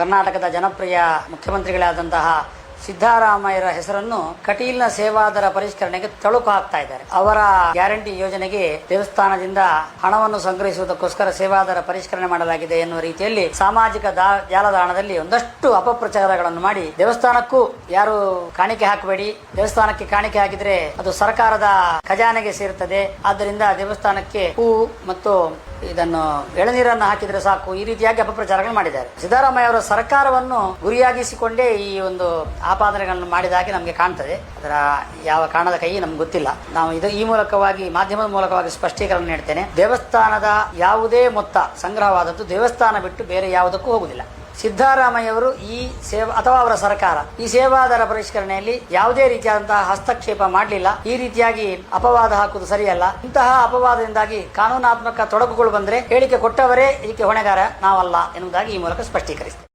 ಕರ್ನಾಟಕದ ಜನಪ್ರಿಯ ಮುಖ್ಯಮಂತ್ರಿಗಳಾದಂತಹ ಸಿದ್ದರಾಮಯ್ಯರ ಹೆಸರನ್ನು ಕಟೀಲ್ನ ಸೇವಾದರ ಪರಿಷ್ಕರಣೆಗೆ ತಳುಕು ಹಾಕ್ತಾ ಇದ್ದಾರೆ. ಅವರ ಗ್ಯಾರಂಟಿ ಯೋಜನೆಗೆ ದೇವಸ್ಥಾನದಿಂದ ಹಣವನ್ನು ಸಂಗ್ರಹಿಸುವುದಕ್ಕೋಸ್ಕರ ಸೇವಾದರ ಪರಿಷ್ಕರಣೆ ಮಾಡಲಾಗಿದೆ ಎನ್ನುವ ರೀತಿಯಲ್ಲಿ ಸಾಮಾಜಿಕ ಜಾಲತಾಣದಲ್ಲಿ ಒಂದಷ್ಟು ಅಪಪ್ರಚಾರಗಳನ್ನು ಮಾಡಿ ದೇವಸ್ಥಾನಕ್ಕೂ ಯಾರು ಕಾಣಿಕೆ ಹಾಕಬೇಡಿ, ದೇವಸ್ಥಾನಕ್ಕೆ ಕಾಣಿಕೆ ಹಾಕಿದ್ರೆ ಅದು ಸರ್ಕಾರದ ಖಜಾನೆಗೆ ಸೇರುತ್ತದೆ. ಆದ್ದರಿಂದ ದೇವಸ್ಥಾನಕ್ಕೆ ಹೂ ಮತ್ತು ಇದನ್ನು ಎಳನೀರನ್ನು ಹಾಕಿದ್ರೆ ಸಾಕು. ಈ ರೀತಿಯಾಗಿ ಅಪಪ್ರಚಾರಗಳು ಮಾಡಿದ್ದಾರೆ. ಸಿದ್ದರಾಮಯ್ಯ ಅವರ ಸರ್ಕಾರವನ್ನು ಗುರಿಯಾಗಿಸಿಕೊಂಡೇ ಈ ಒಂದು ಆಪಾದನೆಗಳನ್ನು ಮಾಡಿದಾಗೆ ನಮಗೆ ಕಾಣ್ತದೆ. ಅದರ ಯಾವ ಕಾರಣದ ಕೈ ನಮ್ಗೆ ಗೊತ್ತಿಲ್ಲ. ನಾವು ಇದು ಈ ಮೂಲಕವಾಗಿ, ಮಾಧ್ಯಮದ ಮೂಲಕವಾಗಿ ಸ್ಪಷ್ಟೀಕರಣ ನೀಡ್ತೇನೆ. ದೇವಸ್ಥಾನದ ಯಾವುದೇ ಮೊತ್ತ ಸಂಗ್ರಹವಾದದ್ದು ದೇವಸ್ಥಾನ ಬಿಟ್ಟು ಬೇರೆ ಯಾವುದಕ್ಕೂ ಹೋಗುವುದಿಲ್ಲ. ಸಿದ್ದರಾಮಯ್ಯ ಅವರು ಈ ಸೇವಾ, ಅಥವಾ ಅವರ ಸರ್ಕಾರ, ಈ ಸೇವಾದರ ಪರಿಷ್ಕರಣೆಯಲ್ಲಿ ಯಾವುದೇ ರೀತಿಯಾದಂತಹ ಹಸ್ತಕ್ಷೇಪ ಮಾಡಲಿಲ್ಲ. ಈ ರೀತಿಯಾಗಿ ಅಪವಾದ ಹಾಕುವುದು ಸರಿಯಲ್ಲ. ಇಂತಹ ಅಪವಾದದಿಂದಾಗಿ ಕಾನೂನಾತ್ಮಕ ತೊಡಕುಗಳು ಬಂದರೆ ಹೇಳಿಕೆ ಕೊಟ್ಟವರೇ ಇದಕ್ಕೆ ಹೊಣೆಗಾರ ನಾವಲ್ಲ ಎನ್ನುವುದಾಗಿ ಈ ಮೂಲಕ ಸ್ಪಷ್ಟೀಕರಿಸಿದೆ